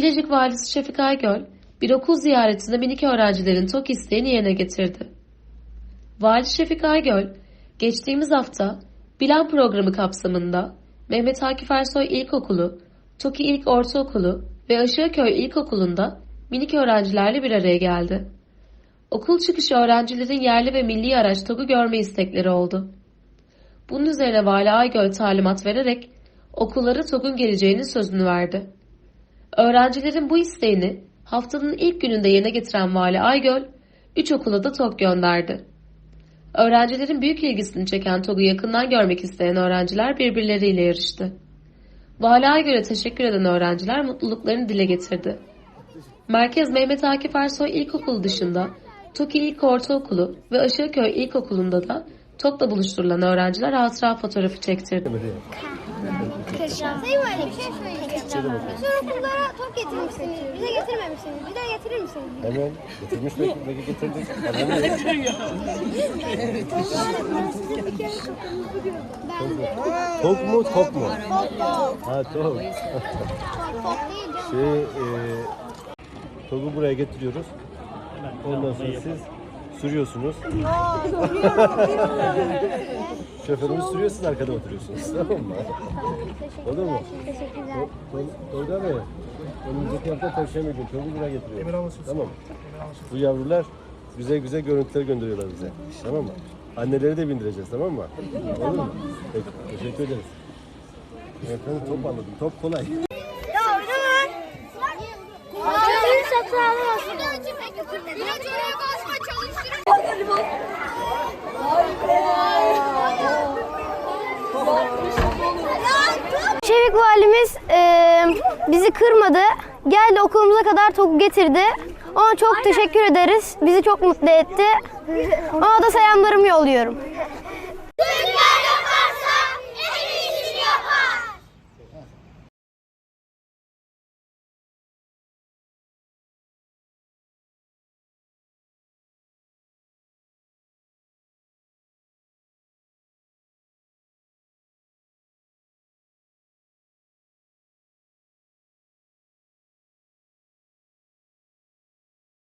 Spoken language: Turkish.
Bilecik Valisi Şefik Aygöl, bir okul ziyaretinde minik öğrencilerin TOK isteğini yerine getirdi. Vali Şefik Aygöl, geçtiğimiz hafta Bilan programı kapsamında Mehmet Akif Ersoy İlkokulu, TOKİ İlk Ortaokulu ve Aşağıköy İlkokulu'nda minik öğrencilerle bir araya geldi. Okul çıkışı öğrencilerin yerli ve milli araç TOG'u görme istekleri oldu. Bunun üzerine Vali Aygöl talimat vererek okullara TOG'un geleceğinin sözünü verdi. Öğrencilerin bu isteğini haftanın ilk gününde yerine getiren Vali Aygöl, 3 okula da TOG gönderdi. Öğrencilerin büyük ilgisini çeken TOG'u yakından görmek isteyen öğrenciler birbirleriyle yarıştı. Vali Aygöl'e teşekkür eden öğrenciler mutluluklarını dile getirdi. Merkez Mehmet Akif Ersoy İlkokulu dışında TOKİ İlk Ortaokulu ve Aşağıköy İlkokulu'nda da TOK'la buluşturulan öğrenciler hatıra fotoğrafı çektirdi. Sayın Valim bir şey söyleyeceğim. Şu okullara top getirmişsiniz. Bize getirmemişsiniz. Bir daha getirir misiniz? Hemen getirmiş belki, belki getirdik. Adamı Tok mu top mu? Ha tok. Şey, e, togu buraya getiriyoruz. Ondan sonra siz sürüyorsunuz. Şoförümüz sürüyor, siz arkada oturuyorsunuz. Tamam mı? Olur mu? Teşekkürler. Orada mı? Önümüzdeki hafta Perşembe günü togu buraya getiriyoruz. Tamam mı? Bu yavrular güzel güzel görüntüler gönderiyorlar bize. Tamam mı? Anneleri de bindireceğiz tamam mı? Olur mu? Peki, teşekkür ederiz. Efendim top anladım. Top kolay. Ya oynama. Hocamın satın alamazsın. Biraz oraya basma çalıştırın. Şevik valimiz e, bizi kırmadı. Geldi okulumuza kadar topu getirdi. Ona çok teşekkür ederiz. Bizi çok mutlu etti. Ona da selamlarımı yolluyorum.